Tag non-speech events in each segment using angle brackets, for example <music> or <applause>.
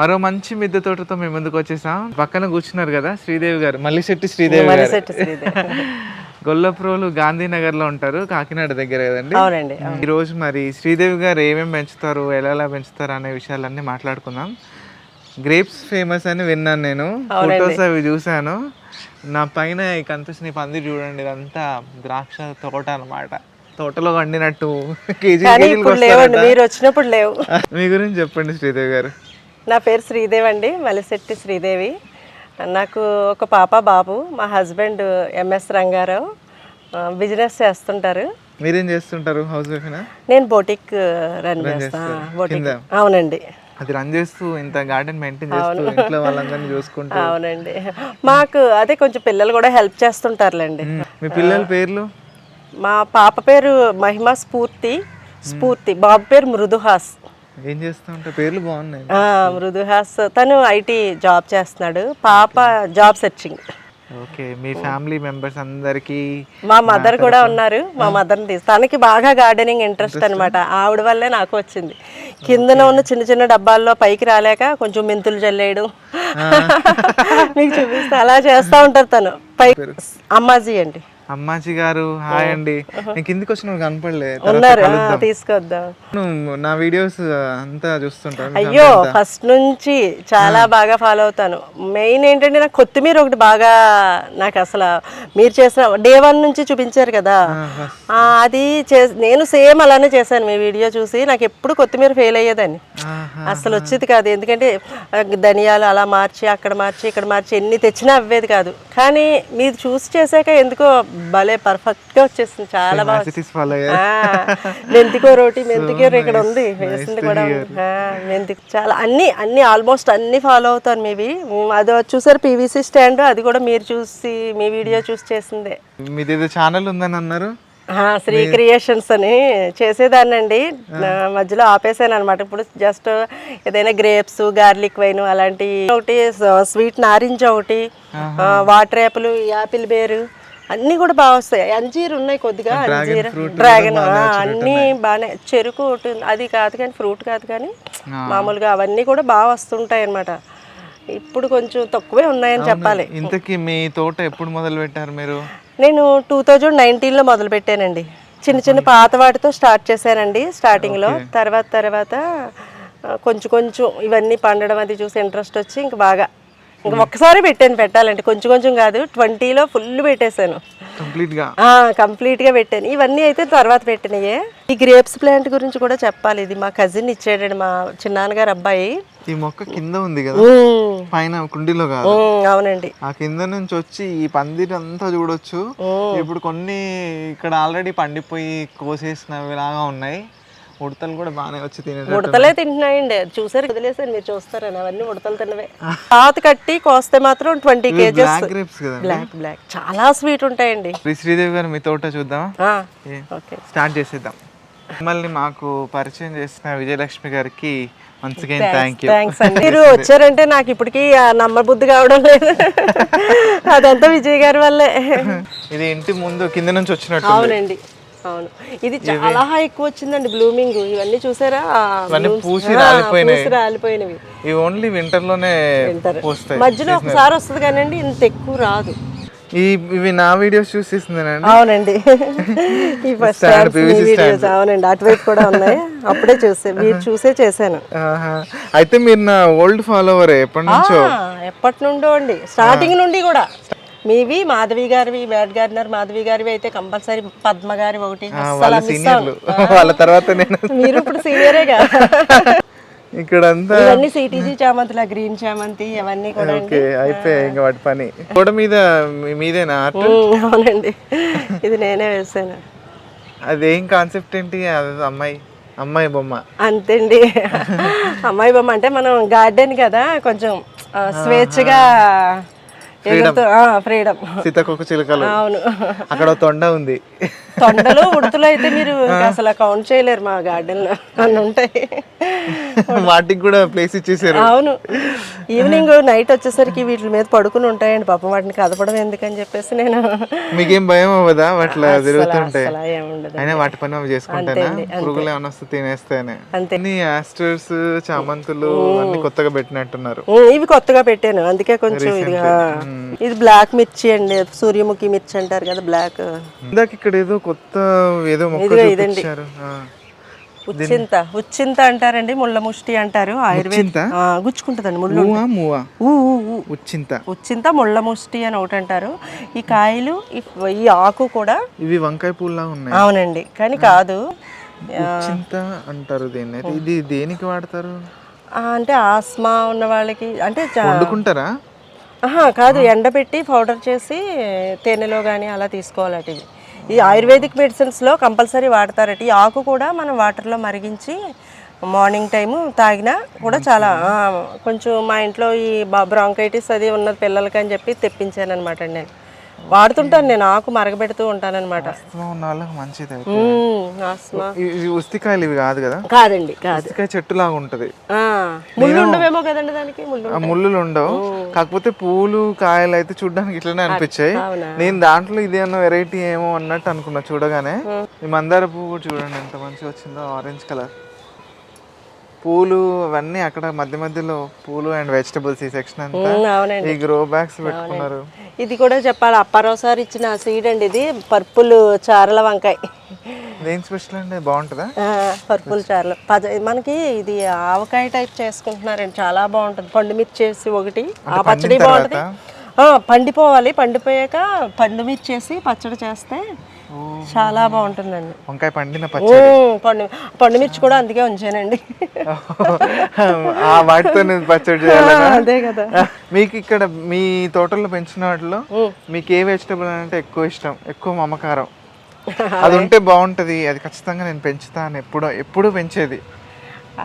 మరో మంచి మిద్దె తోటతో మేము ముందుకు వచ్చేసాం. పక్కన కూర్చున్నారు కదా శ్రీదేవి గారు మల్లిశెట్టి శ్రీదేవి గారు. <laughs> గొల్లప్రోలు గాంధీనగర్లో ఉంటారు కాకినాడ దగ్గర కదండి. అవునండి ఈ రోజు మరి శ్రీదేవి గారు ఏమేమి పెంచుతారు ఎలా ఎలా పెంచుతారు అనే విషయాలన్నీ మాట్లాడుకుందాం. గ్రేప్స్ ఫేమస్ అని విన్నాను నేను ఫొటోస్ అవి చూశాను. నా పైన ఈ కనిపిస్తున్న ఈ పందిరి చూడండి ఇదంతా ద్రాక్ష తోట అన్నమాట. తోటలో వండినట్టు కేజీ మీరు వచ్చినప్పుడు లేవు. మీ గురించి చెప్పండి శ్రీదేవి గారు. నా పేరు శ్రీదేవి అండి మలిశెట్టి శ్రీదేవి. నాకు ఒక పాప బాబు మా హస్బెండ్ ఎంఎస్ రంగారావు బిజినెస్ చేస్తుంటారు. మీరేం చేస్తుంటారు? హౌస్ వైఫ్నా నేను బోటిక్ రన్ చేస్తా. బోటిక్? అవునండి. అది రన్ చేస్తూ ఇంత గార్డెన్ మెయింటైన్ చేస్తూ ఇంట్లో వాళ్ళందరినీ చూసుకుంటూ. అవునండి. మాకు అదే కొంచెం పిల్లలు కూడా హెల్ప్ చేస్తుంటారులేండి. మీ పిల్లల పేర్లు? మా పాప పేరు మహిమ స్ఫూర్తి స్ఫూర్తి. బాబు పేరు మృదుహాస్. ఏం చేస్తూ ఉంటారు పేర్లు బాగున్నాయి. మృదుహాస్ తను ఐటీ జాబ్ చేస్తున్నాడు. పాప జాబ్ సెర్చింగ్. ఓకే మీ ఫ్యామిలీ మెంబర్స్ అందరికి మా మదర్ కూడా ఉన్నారు. మా మదర్ని తీసి తనకి బాగా గార్డెనింగ్ ఇంట్రెస్ట్ అనమాట ఆవిడ వల్లే నాకు వచ్చింది. కిందన ఉన్న చిన్న చిన్న డబ్బాల్లో పైకి రాలేక కొంచెం మెంతులు చల్లేయడం <laughs> మీకు చూపిస్తే. అలా చేస్తూ ఉంటారు తను. పై అమ్మాజీ అండి. అమ్మాజీ గారు హాయ్ అండి. నేను కిందికి వచ్చిన కనపడలే తర్వాత ఉన్నారు. ఆ, కలుద్దాం. తీసుకొద్దాం. నా వీడియోస్ అంతా చూస్తుంటాను అయ్యో ఫస్ట్ నుంచి చాలా బాగా ఫాలో అవుతాను. మెయిన్ ఏంటంటే నాకు కొత్తిమీర ఒకటి బాగా నాకు అసలు మీరు చేసిన డే వన్ నుంచి చూపించారు కదా. అది చే నేను సేమ్ అలానే చేశాను మీ వీడియో చూసి. నాకు ఎప్పుడు కొత్తిమీర ఫెయిల్ అయ్యేదాన్ని అసలు వచ్చేది కాదు. ఎందుకంటే ధనియాలు అలా మార్చి అక్కడ మార్చి ఇక్కడ మార్చి ఎన్ని తెచ్చినా అవ్వేది కాదు. కానీ మీరు చూసి చేశాక ఎందుకో భలే పర్ఫెక్ట్గా వచ్చేసింది చాలా బాగా మెంతికో రోటి మెంతికూర ఇక్కడ ఉంది వేసింది కూడా మెంతి చాలా అన్ని అన్ని ఆల్మోస్ట్ అన్ని ఫాలో అవుతాను మీవి ఉమ్, అది చూసారు పీవీసీ స్టాండ్ అది కూడా మీరు చూసి మీ వీడియో చూసి చేసిందే. మీది ఏదో ఛానల్ ఉందని అన్నారు. శ్రీ క్రియేషన్స్ అని చేసేదాన్నండి. మధ్యలో ఆపేసాను అనమాట ఇప్పుడు జస్ట్ ఏదైనా గ్రేప్స్ గార్లిక్ వైన్ అలాంటి ఒకటి స్వీట్ నారింజ ఒకటి వాటర్ యాపిల్ యాపిల్ బేరు అన్నీ కూడా బాగా వస్తాయి. అంజీర్ ఉన్నాయి కొద్దిగా. అంజీర్ డ్రాగన్ అన్నీ బాగానే చెరుకు. అది కాదు కానీ ఫ్రూట్ కాదు కానీ మామూలుగా అవన్నీ కూడా బాగా వస్తుంటాయి అన్నమాట. ఇప్పుడు కొంచెం తక్కువే ఉన్నాయని చెప్పాలి. ఇంతకీ మీ తోట ఎప్పుడు మొదలు పెట్టారు మీరు? నేను టూ థౌజండ్ నైన్టీన్లో మొదలు పెట్టానండి. చిన్న చిన్న పాత వాటితో స్టార్ట్ చేశానండి స్టార్టింగ్లో తర్వాత తర్వాత కొంచెం కొంచెం ఇవన్నీ పండడం అది చూసి ఇంట్రెస్ట్ వచ్చి ఇంక బాగా ఒక్కసారి పెట్టాను పెట్టాలంటే. కొంచెం కొంచెం కాదు ట్వంటీలో ఫుల్ పెట్టేశాను. కంప్లీట్గా కంప్లీట్గా పెట్టాను. ఇవన్నీ అయితే తర్వాత పెట్టినాయే. ఈ గ్రేప్స్ ప్లాంట్ గురించి కూడా చెప్పాలి. ఇది మా కజిన్ ఇచ్చాడండి మా చిన్నాన్నగారు అబ్బాయి. ఈ మొక్క కింద ఉంది కదా? పైన కుండీలో కాదు. అవునండి. ఆ కింద నుంచి వచ్చి ఈ పందిరి అంతా చూడొచ్చు. ఇప్పుడు కొన్ని ఇక్కడ ఆల్రెడీ పండిపోయి కోసేసినవి లాగా ఉన్నాయి. ఉడతలు కూడా బాగానే వచ్చి తినేటట్టు ఉడతలే తింటున్నాయండి. చూసారు వదిలేసారు మీరు చూస్తారని. అవన్నీ ఉడతలు తిన్నవే. పాత కట్టి కోస్తే మాత్రం ట్వంటీ కేజెస్. బ్లాక్ బ్లాక్ చాలా స్వీట్ ఉంటాయండి. శ్రీ శ్రీదేవి గారు మీ తోట చూద్దామా? స్టార్ట్ చేసేద్దాం. మిమ్మల్ని మాకు పరిచయం చేసిన విజయలక్ష్మి గారికి <laughs> మీరు వచ్చారంటే నాకు ఇప్పటికీ ఆ నమ్మర్ బుద్ధి కావడం లేదు. <laughs> అదంతా విజయ్ గారి వల్లే. ఇది ఇంటి ముందు కింద నుంచి వచ్చినట్టు అవునండి. అవును. ఇది చాలా ఎక్కువ వచ్చిందండి బ్లూమింగ్. ఇవన్నీ చూసారా? పూసి రాలిపోయినవి. ఇవి ఓన్లీ వింటర్. లోనే మధ్యలో ఒకసారి వస్తుంది కానండి ఇంత ఎక్కువ రాదు. ఈ ఇవి నా వీడియోస్ చూసిస్తుందేనండి అవునండి. ఈ ఫస్ట్ వీడియోస్ అవునండి. అటువైపు కూడా ఉన్నాయి. అప్పుడే చూసే మీరు చూసే చేశాను. ఆహా. అయితే మీరు నా ఓల్డ్ ఫాలోవర్ ఎప్పటి నుంచో? ఎప్పటి నుండో అండి. స్టార్టింగ్ నుండి కూడా. మీవి మాధవి గారివి బ్యాడ్ గార్డెనర్ మాధవి గారివి అయితే కంపల్సరీ పద్మ గారి ఒకటి. వాళ్ళ సీనియర్లు. <laughs> వాళ్ళ తర్వాత నేను <laughs> మీరు ఇప్పుడు సీనియరేగా? <laughs> ఇక్కడంతా ఇవన్నీ సిటీజీ చామంతిలా గ్రీన్ చామంతి అవన్నీ కూడా ఓకే అయిపోయాయి ఇంకా వాటి పని. గోడ మీద మీ- మీదేనా ఆర్ట్? అవునండి. ఇది నేనే వేసాను. అదేం కాన్సెప్ట్ ఏంటి? అది అమ్మాయి అమ్మాయి బొమ్మ. అంతేండి. అమ్మాయి బొమ్మ అంటే మనం గార్డెన్ కదా కొంచెం స్వేచ్ఛగా ఫ్రీడమ్ సీతాకొక చిలుకలు. అవును. అక్కడ తొండ ఉంది. తొండలు ఉడుతులు అయితే మీరు అసలు కౌంట్ చేయలేరు మా గార్డెన్లో. అన్ని ఉంటాయి. <laughs> వాటికి కూడా ప్లేస్ ఇచ్చేసారు. అవును. ఈవినింగ్ నైట్ వచ్చేసరికి వీటి మీద పడుకుని ఉంటాయండి. పాపం వాటిని కదపడం ఎందుకని చెప్పేసి నేను మీకేం భయం అవ్వదా? అసలు ఏముండదు అయినా వాటి పని అవి చేసుకుంటానా? పురుగులు ఏమైనా వస్తే తినేస్తాయని. అన్ని యాస్టర్స్ చామంతులు అన్ని కొత్తగా పెట్టినట్టున్నారు. ఇవి కొత్తగా పెట్టాను. అందుకే కొంచెం ఇది ఆ, ఇది బ్లాక్ మిర్చి అండి. సూర్యముఖి మిర్చి అంటారు కదా బ్లాక్ ఇందాక ఇక్కడ ఏదో కొత్త ఏదో మొక్క ఇదిగో ఇదండి. ఉచ్చింత. ఉచ్చింత అంటారండి ముళ్ళ ముష్టి అంటారు ఆయుర్వేద గుచ్చుకుంటుందండి ముళ్ళు. ఉచ్చింత. ఉచ్చింత ముళ్ళ ముష్టి అని ఒకటి అంటారు ఈ కాయలు ఈ- ఆకు కూడా ఇవి వంకాయ పూల్లా ఉన్నాయి. అవునండి. కానీ కాదు. అంటారు దీన్ని. ఇది దేనికి వాడతారు? అంటే ఆస్మా ఉన్న వాళ్ళకి అంటే వండుకుంటారా? కాదు. ఎండబెట్టి పౌడర్ చేసి తేనెలో కానీ అలా తీసుకోవాలట ఇవి ఈ ఆయుర్వేదిక్ మెడిసిన్స్లో కంపల్సరీ వాడతారట. ఈ ఆకు కూడా మనం వాటర్లో మరిగించి మార్నింగ్ టైము తాగినా కూడా చాలా కొంచెం మా ఇంట్లో ఈ బ్రాంకైటిస్ అది ఉన్నది పిల్లలకి అని చెప్పి తెప్పించాను అనమాట అండి నేను. వాడుతుంటాను నేను ఆకు మరగబెడుతూ ఉంటానన్నమాట. మంచిది. ఉస్తికాయలు ఇవి కాదు కదా? కాదండి కాదు. ఉస్తికాయ చెట్టు లాగా ఉంటది ముళ్ళు ఉండవేమో కదండి దానికి? ముళ్ళు ఉండవు కాకపోతే పూలు కాయలు అయితే చూడడానికి ఇట్లనే అనిపించాయి? నేను దాంట్లో ఇది అన్న వెరైటీ ఏమో అన్నట్టు అనుకున్నా చూడగానే. ఈ మందార పువ్వు చూడండి ఎంత మంచిగా వచ్చిందో ఆరెంజ్ కలర్ పూలు అవన్నీ అక్కడ మధ్య మధ్యలో పూలు అండ్ వెజిటబుల్స్ ఈ సెక్షన్ అంతా ఈ గ్రో బ్యాగ్స్ పెట్టుకున్నారు. ఇది కూడా చెప్పాలి అప్పారావు సార్ ఇచ్చిన సీడ్ అండి ఇది పర్పుల్ చారల వంకాయ. దేని స్పెషల్ అండి? బాగుంటుందా? పర్పుల్ చారల. పద మనకి ఇది ఆవకాయ టైప్ చేసుకుంటున్నారండి చాలా బాగుంటుంది. పండు మిర్చి వేసి ఒకటి ఆ పచ్చడి బాగుంటుంది. పండిపోవాలి. పండిపోయాక పండు మిర్చి వేసి పచ్చడి చేస్తే చాలా బాగుంటుందండి. వంకాయ పండిన పండు పండు మిర్చి కూడా అందుకే ఉంచానండి. <laughs> ఆ వాటితో నేను పచ్చడి అదే కదా. మీకు ఇక్కడ మీ తోటల్లో పెంచిన వాటిలో మీకు ఏ వెజిటబుల్ అంటే ఎక్కువ ఇష్టం? ఎక్కువ మమకారం. అది ఉంటే బాగుంటది అది ఖచ్చితంగా నేను పెంచుతాను ఎప్పుడు ఎప్పుడు పెంచేది.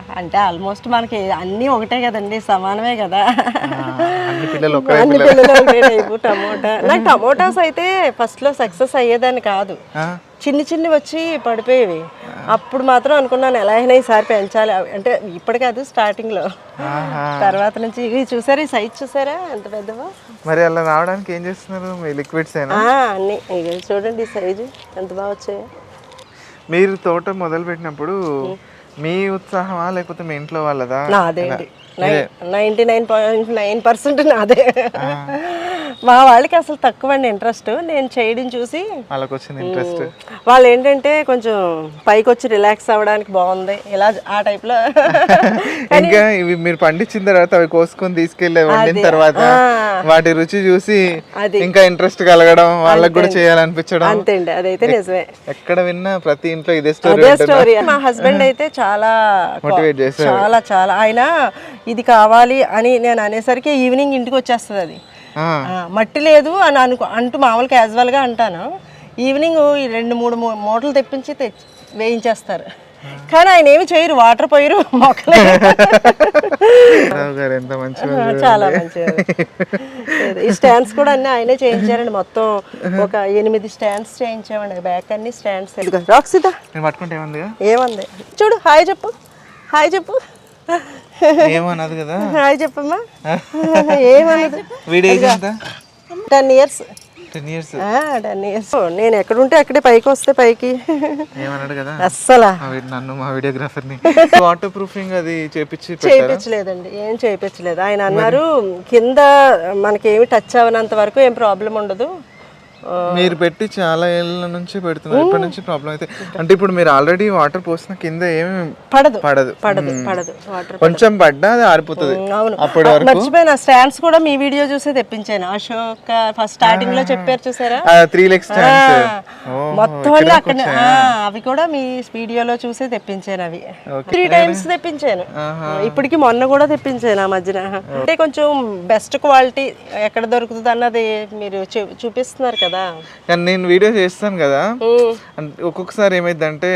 <laughs> అంటే ఆల్మోస్ట్ మనకి అన్నీ ఒకటే కదండి సమానమే కదా. అన్ని పిల్లలు <laughs> ఒక్కరే అన్ని పిల్లలు. ఒకటే టైపు టమోటా. <laughs> నాకు టమోటాస్ అయితే ఫస్ట్లో సక్సెస్ అయ్యేదాన్ని కాదు. చిన్ని చిన్ని వచ్చి పడిపోయేవి. అప్పుడు మాత్రం అనుకున్నాను ఎలా అయినా ఈసారి పెంచాలి. అంటే ఇప్పుడు కాదు స్టార్టింగ్లో. ఆహా. తర్వాత నుంచి ఇవి చూసారా ఈ సైజ్ చూసారా? ఎంత పెద్దవో? మరి అలా రావడానికి ఏం చేస్తున్నారు? మీ లిక్విడ్స్ అన్ని. చూడండి ఈ సైజు ఎంత బాగా వచ్చాయో. మీరు తోట మొదలు పెట్టినప్పుడు మీ ఉత్సాహమా? లేకపోతే మీ ఇంట్లో వాళ్ళదా? నాదేంటి. Ninety nine point nine percent నాదే. మా వాళ్ళకి అసలు తక్కువ అండి ఇంట్రెస్ట్. నేను చేయడం చూసి వాళ్ళకి వచ్చింది ఇంట్రెస్ట్. వాళ్ళు ఏంటంటే కొంచెం పైకి వచ్చి రిలాక్స్ అవ్వడానికి బాగుంది. ఇలా ఆ టైప్లో. <laughs> ఇంకా ఇవి మీరు పండించిన తర్వాత అవి కోసుకొని తీసుకెళ్ళి వండిన తర్వాత. వాటి రుచి చూసి. ఇంకా ఇంట్రెస్ట్ కలగడం వాళ్ళకి కూడా చేయాలనిపించడం. అంతే అండి అదైతే నిజమే. ఎక్కడ విన్నా ప్రతి ఇంట్లో ఇదే స్టోరీ స్టోరీ మా హస్బెండ్ <laughs> అయితే చాలా మోటివేట్ చేస్తారు చాలా చాలా. ఆయన ఇది కావాలి అని నేను అనేసరికి ఈవినింగ్ ఇంటికి వచ్చేస్తుంది అది. మట్టి లేదు అని అనుకో అంటూ మామూలు క్యాజువల్గా అంటాను. ఈవినింగ్ ఈ రెండు మూడు మూటలు తెప్పించి తెచ్చి వేయించేస్తారు. కానీ ఆయన ఏమి చేయరు వాటర్ పోయరు మొక్కలే. ఎంత మంచి చాలా మంచిగా ఈ స్టాండ్స్ కూడా అన్ని ఆయనే చేయించారండి. మొత్తం ఒక ఎనిమిది స్టాండ్స్ చేయించామండి. బ్యాక్ అన్ని స్టాండ్స్ రాక్సిదా నేను పట్టుకుంటే ఏమందిగా? ఏమంది? చూడు హాయ్ చెప్పు. హాయ్ చెప్పు. ఏమన్నది కదా? హాయ్ చెప్పమ్మా. <laughs> ఏమన్నది? వీడి ఏజ్ ఎంత? Ten years. Ten years. Ten years. నేను ఎక్కడుంటే అక్కడే పైకి వస్తే పైకి. ఏమన్నాడు కదా? అస్సలా. నన్ను మా వీడియోగ్రాఫర్ని. <laughs> వాటర్ ప్రూఫింగ్ అది చేపించి చేయించలేదండి ఏం చేయించలేదు ఆయన అన్నారు కింద మనకి ఏమి టచ్ అవ్వనంత వరకు ఏం ప్రాబ్లం ఉండదు. మీరు పెట్టి చాలా ఏళ్ళ నుంచి పెడుతున్నారు. ఇప్పటి నుంచి ప్రాబ్లం అయితే. అంటే ఇప్పుడు మీరు ఆల్రెడీ వాటర్ పోసిన కింద ఏమి పడదు. పడదు. పడదు పడదు. వాటర్ కొంచెం పడ్డా అది ఆరిపోతుంది. ఆ, వరకు మర్చిపోయిన స్టాండ్స్ కూడా మీ వీడియో చూసి తెప్పించాను. అశోక్ ఫస్ట్ స్టార్టింగ్లో చెప్పారు చూసారా? త్రీ లెగ్స్ ఆ, మొత్తం అక్కడ అవి కూడా మీ వీడియోలో చూసి తెప్పించాను అవి. త్రీ టైమ్స్ తెప్పించాను. ఇప్పటికి మొన్న కూడా తెప్పించాను ఆ మధ్యన. అంటే కొంచెం బెస్ట్ క్వాలిటీ ఎక్కడ దొరుకుతుంది అన్నది మీరు చూపిస్తున్నారు కదా. కానీ నేను వీడియో చేస్తాను కదా. ఒక్కొక్కసారి ఏమైందంటే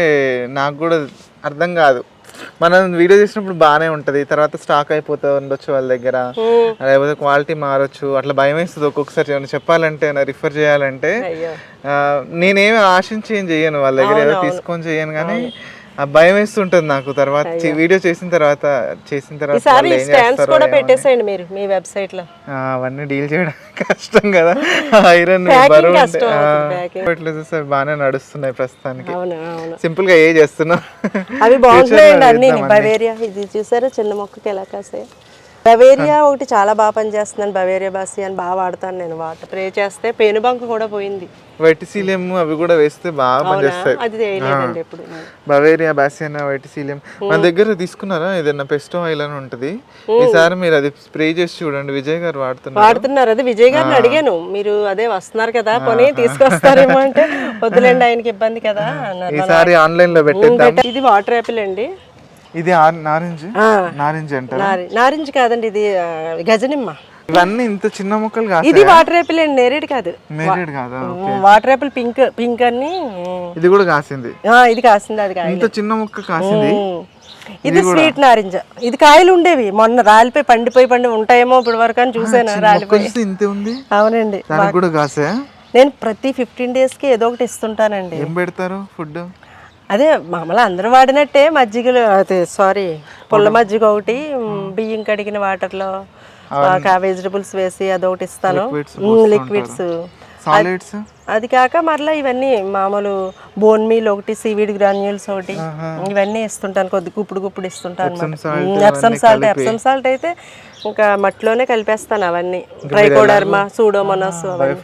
నాకు కూడా అర్థం కాదు. మనం వీడియో చేసినప్పుడు బాగానే ఉంటది. తర్వాత స్టాక్ అయిపోతూ ఉండొచ్చు వాళ్ళ దగ్గర. లేకపోతే క్వాలిటీ మారొచ్చు. అట్లా భయం వేస్తుంది ఒక్కొక్కసారి. ఏమైనా చెప్పాలంటే రిఫర్ చేయాలంటే నేనేమి ఆశించి ఏం చెయ్యను. వాళ్ళ దగ్గర ఏదో తీసుకొని చెయ్యను కానీ భయం వేస్తుంటుంది నాకు తర్వాత వీడియో చేసిన తర్వాత చేసిన తర్వాత ఈసారి స్టాండ్స్ కూడా. పెట్టేసేయండి మీరు మీ వెబ్సైట్లో అవన్నీ డీల్ చేయడం <laughs> కష్టం కదా. ఐరన్ బరువు అవి బాగానే నడుస్తున్నాయి ప్రస్తుతానికి. సింపుల్గా ఏ చేస్తున్నా. అవి బాగుంటున్నాయండి అన్ని. బవేరియా. ఇది చూసారా? చిన్న మొక్కకి ఎలా కాసాయి. బవేరియా ఒకటి చాలా బాగా పనిచేస్తుందండి బవేరియా బాసి అని బాగా వాడతాను నేను వాటర్. స్ప్రే చేస్తే పేనుబంక కూడా పోయింది. వైటిసీలియం అవి కూడా వేస్తే బాగా పనిచేస్తాయి. అది వేయలేదండి ఎప్పుడు. బవేరియా బాసియనా వైటిసీలియం మన దగ్గర తీసుకున్నారా? ఏదైనా పెస్టో ఆయిల్ అని ఉంటుంది. ఈసారి మీరు అది స్ప్రే చేసి చూడండి. విజయ్ గారు వాడుతున్నారు. వాడుతున్నారు. అదే విజయ్ గారిని అడిగాను. మీరు అదే వస్తున్నారు కదా కొని తీసుకొస్తారేమో అంటే వద్దులేండి ఆయనకి ఇబ్బంది కదా ఈసారి ఆన్లైన్లో పెట్టేద్దాం ఇది వాటర్ యాపిల్ అండి. ఇది నారింజ? నారింజ అంటారు? నారి నారింజ కాదండి ఇది గజనిమ్మ. ఇవన్నీ ఇంత చిన్న ముక్కలు కాదు ఇది వాటర్ యాపిల్ అండి నేరేడు కాదు. మేరేడ్ కాదా? వాటర్ యాపిల్ పింక్ పింక్ అని. ఇది కూడా కాసింది. ఆ, ఇది కాసింది అది ఇంత చిన్న ముక్క కాసింది. ఇది స్వీట్ నారింజ. ఇది కాయలు ఉండేవి. మొన్న రాలిపోయి పండిపోయి పండి ఉంటాయేమో ఇప్పటి వరకు అని చూసాను రాలిపోయి. ఇంతే ఉంది? అవునండి. కూడా కాసా నేను ప్రతి ఫిఫ్టీన్కి ఏదో ఒకటి ఇస్తుంటానండి. ఏం పెడతారు ఫుడ్ అదే మామూలు అందరూ వాడినట్టే మజ్జిగలు అదే సారీ పుల్ల మజ్జిగ ఒకటి బియ్యం కడిగిన వాటర్లో వెజిటబుల్స్ వేసి అదొకటి ఇస్తాను. లిక్విడ్స్ అది కాక మరలా ఇవన్నీ మామూలు బోన్ మీల్ ఒకటి సీవీడ్ గ్రాన్యూల్స్ ఒకటి ఇవన్నీ ఇస్తుంటాను కొద్ది గుప్పుడు గుప్పుడు ఇస్తుంటాను ఎప్సమ్ సాల్ట్ ఎప్సమ్ సాల్ట్ అయితే ఇంకా మట్టిలోనే కలిపేస్తాను అవన్నీ. ట్రైకోడర్మా సూడోమోనాస్ అవన్నీ.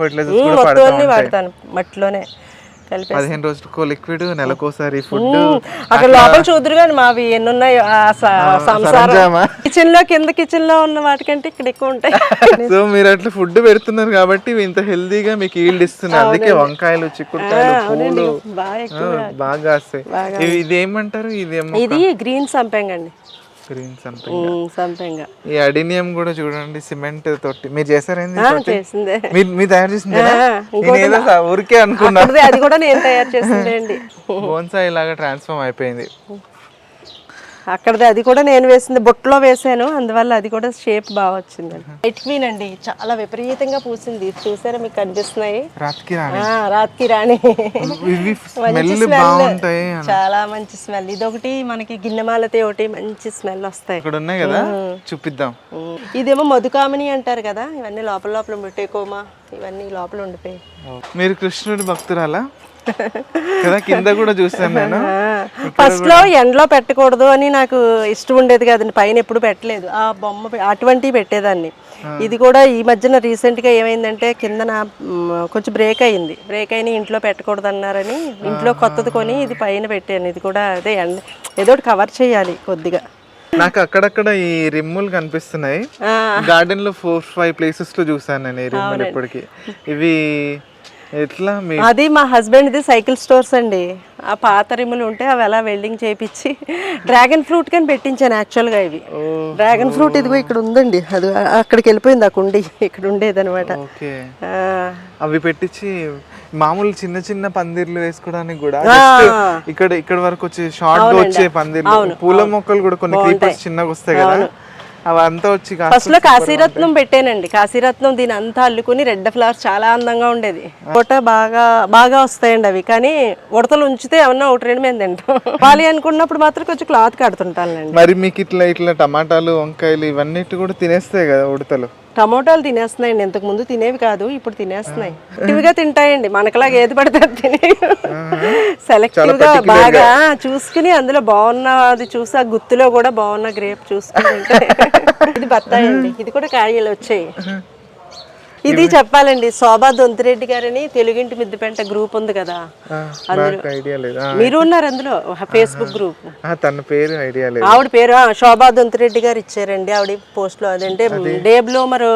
మొత్తం అన్ని వాడతాను మట్టిలోనే. పదిహేను రోజులకో లిక్విడ్ నెలకోసారి ఫుడ్ అక్కడ లోపల చూద్దరు కానీ మావి ఎన్ని ఉన్నాయో సంసారం? కిచెన్లో కింద కిచెన్లో ఉన్న వాటికంటే ఇక్కడ ఎక్కువ ఉంటాయి. <laughs> సో మీరు అట్లా ఫుడ్ పెడుతున్నారు కాబట్టి ఇంత హెల్దీగా మీకు ఈల్డ్ ఇస్తున్నారు. అందుకే వంకాయలు చిక్కుడుకాయలు పూలు. బాగా వస్తాయి. ఇవి ఇది ఏమంటారు ఇది ఇది గ్రీన్ సంపెంగ అండి గ్రీన్ సంథింగ్ ఈ అడినియం కూడా చూడండి సిమెంట్ తోటి. మీరు చేశారేంది చేసిందే. మీరు మీరు తయారు చేసింది నేను ఏదో ఊరికే అనుకున్నా. అక్కడిది అది కూడా నేను తయారు చేసిందే అండి బోన్సాయి లాగా ట్రాన్స్ఫార్మ్ అయిపోయింది. అక్కడది అది కూడా నేను వేసింది బుట్టలో వేసాను అందువల్ల అది కూడా షేప్ బాగా వచ్చిందండి. వైట్ క్వీన్ అండి చాలా విపరీతంగా పూసింది చూసారా మీకు కనిపిస్తున్నాయి? రాత్కి రాణి. <laughs> చాలా మంచి స్మెల్. ఇదొకటి మనకి గిన్నెమాలతే ఒకటి మంచి స్మెల్ వస్తాయి. ఇక్కడ ఉన్నాయి కదా? చూపిద్దాం. ఇదేమో మధుకామిని అంటారు కదా ఇవన్నీ లోపల లోపల ముట్టేకోమా? ఇవన్నీ లోపల ఉండిపోయి మీరు కృష్ణుడి భక్తురాలా? కదా కింద కూడా చూసాను నేను. ఫస్ట్లో ఎండలో పెట్టకూడదు అని నాకు ఇష్టం ఉండేది కదండి పైన ఎప్పుడు పెట్టలేదు. ఆ బొమ్మ అటువంటివి పెట్టేదాన్ని. ఇది కూడా ఈ మధ్యన రీసెంట్గా ఏమైందంటే కిందన మ్, కొంచెం బ్రేక్ అయింది. బ్రేక్ అయిన ఇంట్లో పెట్టకూడదు అన్నారని ఇంట్లో కొత్తది కొని ఇది పైన పెట్టాను. ఇది కూడా అదే ఎండ ఏదో కవర్ చేయాలి కొద్దిగా. నాకు అక్కడక్కడ ఈ రిమ్ములు కనిపిస్తున్నాయి. గార్డెన్లో ఫోర్ ఫైవ్ ప్లేసెస్లో చూసాను నేను ఈ రిమ్ములు ఇప్పటికి. ఇవి ఎట్లా అది మా హస్బెండ్ది సైకిల్ స్టోర్స్ అండి. ఆ పాత రిములు ఉంటే అవి అలా వెల్డింగ్ చేయించి <laughs> డ్రాగన్ ఫ్రూట్ కని పెట్టించాను యాక్చువల్గా ఇవి. డ్రాగన్ ఫ్రూట్ ఇదిగో ఇక్కడ ఉందండి. అది అక్కడికి వెళ్ళిపోయింది ఆ కుండి. ఇక్కడ ఉండేది అనమాట అవి పెట్టించి మామూలు చిన్న చిన్న పందిర్లు వేసుకోవడానికి కూడా ఇక్కడ ఇక్కడ వరకు వచ్చే షార్ట్ వచ్చే పందిర్లు. పూల మొక్కలు కూడా కొన్ని క్రీపర్స్ చిన్నగా వస్తాయి కదా. అవంతా వచ్చి ఫస్ట్లో కాశీరత్నం పెట్టానండి. కాశీరత్నం దీని అంతా అల్లుకుని రెడ్ ఫ్లవర్స్ చాలా అందంగా ఉండేది. పూట బాగా బాగా వస్తాయండి అవి. కానీ ఉడతలు ఉంచితే ఏమన్నా ఒకటి రెండు మేము తింటాం. <laughs> పాలి అనుకున్నప్పుడు మాత్రం కొంచెం క్లాత్ కడుతుంటానండి మరి మీకు ఇట్లా ఇట్లా టమాటాలు వంకాయలు ఇవన్నీ కూడా తినేస్తాయి కదా ఉడతలు? టమోటాలు తినేస్తున్నాయండి. ఇంతకు ముందు తినేవి కాదు ఇప్పుడు తినేస్తున్నాయి. ఇవిగా తింటాయండి. మనకలాగా ఏది పడితే తినే సెలెక్టివ్గా బాగా చూసుకుని అందులో బాగున్న అది చూసి ఆ గుత్తులో కూడా బాగున్న గ్రేప్ చూసుకుని. <laughs> ఇది బత్తాయి అండి. ఇది కూడా కాయలు వచ్చాయి. ఇది చెప్పాలండి శోభా దొంతిరెడ్డి గారని తెలుగింటి మిద్దెపెంట గ్రూప్ ఉంది కదా. ఐడియా లేదు. మీరు ఉన్నారు అందులో ఫేస్బుక్ గ్రూప్. తన పేరు ఐడియా లేదు. ఆవిడ పేరు శోభా దొంతిరెడ్డి గారు ఇచ్చారండి ఆవిడ పోస్ట్లో అదంటే డే బ్లూమర్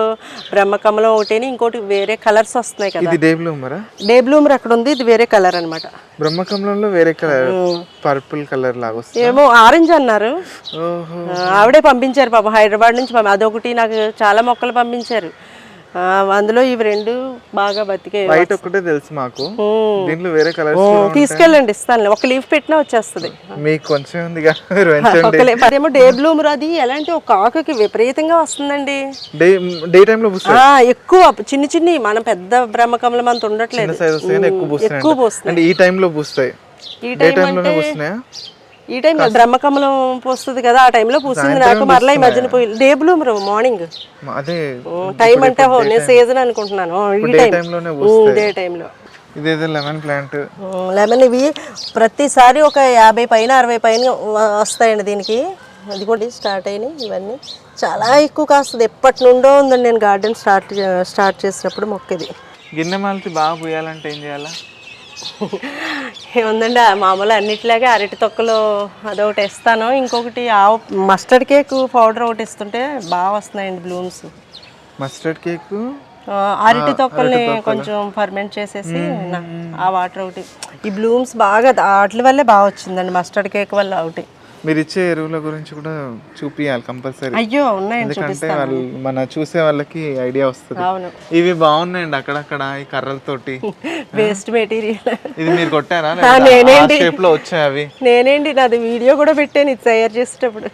బ్రహ్మకమలం ఒకటి ఇంకోటి వేరే కలర్స్ వస్తున్నాయి కదా. డే బ్లూమరా డే బ్లూమర్ అక్కడ ఉంది ఇది వేరే కలర్ అన్నమాట. బ్రహ్మకమలంలో వేరే కలర్ పర్పుల్ కలర్ లాగా వస్తుంది? ఏమో ఆరెంజ్ అన్నారు. ఆవిడే పంపించారు పాపం హైదరాబాద్ నుంచి అదొకటి నాకు చాలా మొక్కలు పంపించారు. అందులో ఇవి రెండు బాగా బతికే వైట్ ఒక్కటే తెలుసు మాకు. దీంట్లో వేరే కలర్స్ తీసుకెళ్ళండి ఇస్తాను ఒక లీఫ్ పెట్టినా వచ్చేస్తుంది. మీకు కొంచెం ఉంది కదా మీరు పెంచండి ఒక leaf- అదేమో డే బ్లూమర్ అది ఎలాంటి ఒక ఆకుకి విపరీతంగా వస్తుందండి. డే పూస్తాయి. ఆ, ఎక్కువ చిన్ని చిన్ని మనం పెద్ద బ్రహ్మకమలం అంత ఉండట్లేదు. ఎక్కువ పూస్తాయి అంటే. ఈ టైంలో పూస్తాయి. ఈ టైం పూస్తున్నాయా? ఈ టైం బ్రహ్మకమలం పోస్తుంది కదా ఆ టైంలో పూసింది నాకు మరలా ఈ మధ్యన పోయి డే బ్లూమర్ మార్నింగ్. అదే టైం అంటే నేను సీజన్ అనుకుంటున్నాను. ఈ టైం. డే టైంలో. ఇదేదో లెమన్ ప్లాంట్. లెమన్ ఇవి ప్రతిసారి ఒక యాభై పైన అరవై పైన వస్తాయండి దీనికి. అది కూడా స్టార్ట్ అయినాయి ఇవన్నీ. చాలా ఎక్కువ కాస్తుంది. ఎప్పటి నుండో ఉందండి నేను గార్డెన్ స్టార్ట్ స్టార్ట్ చేసినప్పుడు మొక్కది. గిన్నె మాలతి బాగా పూయాలంటే ఏం చేయాలా? <laughs> ఏముందండి మామూలు అన్నిటిలాగే అరటి తొక్కలు అదొకటి ఇస్తాను. ఇంకొకటి ఆవు మస్టర్డ్ కేక్ పౌడర్ ఒకటి ఇస్తుంటే బాగా వస్తున్నాయండి బ్లూమ్స్ మస్టర్డ్ కేక్ అరటి తొక్కల్ని కొంచెం ఫర్మెంట్ చేసేసి ఆ వాటర్ ఒకటి. ఈ బ్లూమ్స్ బాగా వాటి వల్లే బాగా వచ్చిందండి మస్టర్డ్ కేక్ వల్ల ఒకటి. మీరు ఇచ్చే ఎరువుల గురించి కూడా చూపియాలి కంపల్సరీ. అయ్యో ఉన్నాయండి ఎందుకంటే వాళ్ళు మన చూసే వాళ్ళకి ఐడియా వస్తుంది. అవును. ఇవి బాగున్నాయండి అక్కడక్కడ ఈ కర్రలతోటి. <laughs> Waste material. ఇది మీరు కొట్టారా? నేనేంటి? షేప్లో వచ్చాయి అవి? నేనేంటి? నాది వీడియో కూడా పెట్టాను ఇది తయారు చేసేటప్పుడు.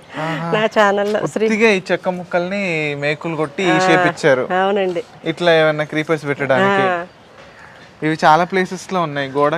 నా ఛానల్లో. ఉత్తిగా ఈ చెక్క ముక్కల్ని మేకులు కొట్టి ఈ షేప్ ఇచ్చారు. అవునండి. ఇట్లా ఏమన్నా క్రీపర్స్ పెట్టడానికి. ఇవి చాలా ప్లేసెస్లో ఉన్నాయి. గోడ